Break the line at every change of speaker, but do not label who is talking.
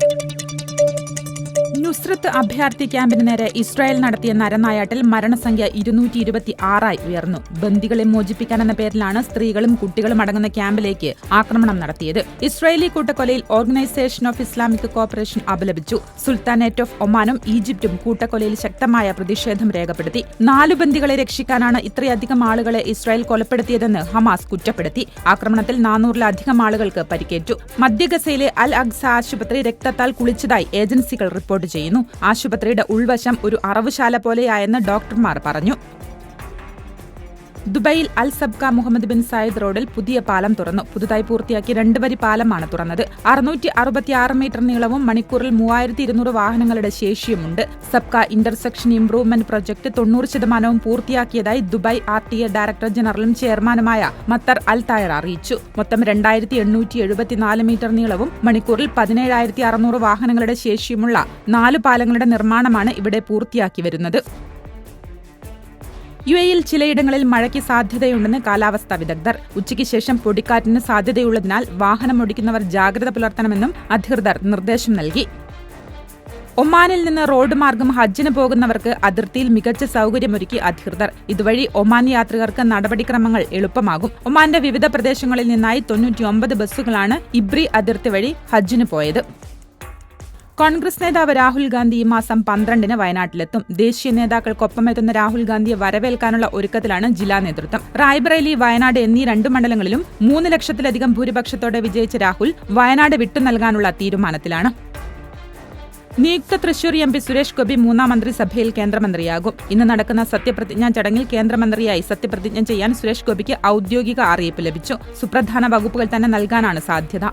Música Nusrat അഭയാർത്ഥി ക്യാമ്പിന് നേരെ ഇസ്രായേൽ നടത്തിയ നരനായാട്ടിൽ മരണസംഖ്യ ഇരുന്നൂറ്റി ഇരുപത്തി ആറായി ഉയർന്നു. ബന്ദികളെ മോചിപ്പിക്കാനെന്ന പേരിലാണ് സ്ത്രീകളും കുട്ടികളും അടങ്ങുന്ന ക്യാമ്പിലേക്ക് ആക്രമണം നടത്തിയത്. ഇസ്രായേലി കൂട്ടക്കൊലയിൽ ഓർഗനൈസേഷൻ ഓഫ് ഇസ്ലാമിക് കോർപ്പറേഷൻ അപലപിച്ചു. സുൽത്താനേറ്റ് ഓഫ് ഒമാനും ഈജിപ്തും കൂട്ടക്കൊലയിൽ ശക്തമായ പ്രതിഷേധം രേഖപ്പെടുത്തി. നാലു ബന്ദികളെ രക്ഷിക്കാനാണ് ഇത്രയധികം ആളുകളെ ഇസ്രായേൽ കൊലപ്പെടുത്തിയതെന്ന് ഹമാസ് കുറ്റപ്പെടുത്തി. ആക്രമണത്തിൽ നാനൂറിലധികം ആളുകൾക്ക് പരിക്കേറ്റു. മധ്യഗസയിലെ അൽ അഗ്സ ആശുപത്രി രക്തത്താൽ കുളിച്ചതായി ഏജൻസികൾ റിപ്പോർട്ട് ചെയ്യുന്നു. ആശുപത്രിയുടെ ഉൾവശം ഒരു അറവുശാല പോലെയായെന്ന് ഡോക്ടർമാർ പറഞ്ഞു. ദുബൈയിൽ Al Sabkha Mohammed bin Zayed റോഡിൽ പുതിയ പാലം തുറന്നു. പുതുതായി പൂർത്തിയാക്കിയ രണ്ട് വരി പാലമാണ് തുറന്നത്. അറുന്നൂറ്റി അറുപത്തിയാറ് മീറ്റർ നീളവും മണിക്കൂറിൽ മൂവായിരത്തി ഇരുന്നൂറ് വാഹനങ്ങളുടെ ശേഷിയുമുണ്ട്. സബ്ക ഇന്റർസെക്ഷൻ ഇംപ്രൂവ്മെന്റ് പ്രൊജക്ട് തൊണ്ണൂറ് ശതമാനവും പൂർത്തിയാക്കിയതായി Dubai R T A director ജനറലും ചെയർമാനുമായ മത്തർ അൽ തായർ അറിയിച്ചു. മൊത്തം രണ്ടായിരത്തി എണ്ണൂറ്റി എഴുപത്തിനാല് മീറ്റർ നീളവും മണിക്കൂറിൽ പതിനേഴായിരത്തി അറുന്നൂറ് വാഹനങ്ങളുടെ ശേഷിയുമുള്ള നാല് പാലങ്ങളുടെ നിർമ്മാണമാണ് ഇവിടെ പൂർത്തിയാക്കി വരുന്നത്. യു എയിൽ ചിലയിടങ്ങളിൽ മഴയ്ക്ക് സാധ്യതയുണ്ടെന്ന് കാലാവസ്ഥാ വിദഗ്ധർ. ഉച്ചയ്ക്ക് ശേഷം പൊടിക്കാറ്റിന് സാധ്യതയുള്ളതിനാൽ വാഹനം ഓടിക്കുന്നവർ ജാഗ്രത പുലർത്തണമെന്നും അധികൃതർ നിർദ്ദേശം നൽകി. ഒമാനിൽ നിന്ന് റോഡ് മാർഗം ഹജ്ജിന് പോകുന്നവർക്ക് അതിർത്തിയിൽ മികച്ച സൗകര്യമൊരുക്കി അധികൃതർ. ഇതുവഴി ഒമാൻ യാത്രികർക്ക് നടപടിക്രമങ്ങൾ എളുപ്പമാകും. ഒമാന്റെ വിവിധ പ്രദേശങ്ങളിൽ നിന്നായി തൊണ്ണൂറ്റിയൊമ്പത് ബസ്സുകളാണ് ഇബ്രി അതിർത്തി വഴി ഹജ്ജിന് പോയത്. കോൺഗ്രസ് നേതാവ് രാഹുൽ ഗാന്ധി ഈ മാസം പന്ത്രണ്ടിന് വയനാട്ടിലെത്തും. ദേശീയ നേതാക്കൾക്കൊപ്പമെത്തുന്ന രാഹുൽ ഗാന്ധിയെ വരവേൽക്കാനുള്ള ഒരുക്കത്തിലാണ് ജില്ലാ നേതൃത്വം. റായ്ബറേലി വയനാട് എന്നീ രണ്ട് മണ്ഡലങ്ങളിലും മൂന്ന് ലക്ഷത്തിലധികം ഭൂരിപക്ഷത്തോടെ വിജയിച്ച രാഹുൽ വയനാട് വിട്ടു നൽകാനുള്ള തീരുമാനത്തിലാണ്. നിയുക്ത തൃശൂർ എം പി സുരേഷ് ഗോപി മൂന്നാം മന്ത്രിസഭയിൽ കേന്ദ്രമന്ത്രിയാകും. ഇന്ന് നടക്കുന്ന സത്യപ്രതിജ്ഞാ ചടങ്ങിൽ കേന്ദ്രമന്ത്രിയായി സത്യപ്രതിജ്ഞ ചെയ്യാൻ സുരേഷ് ഗോപിക്ക് ഔദ്യോഗിക അറിയിപ്പ് ലഭിച്ചു. സുപ്രധാന വകുപ്പുകൾ തന്നെ നൽകാനാണ് സാധ്യത.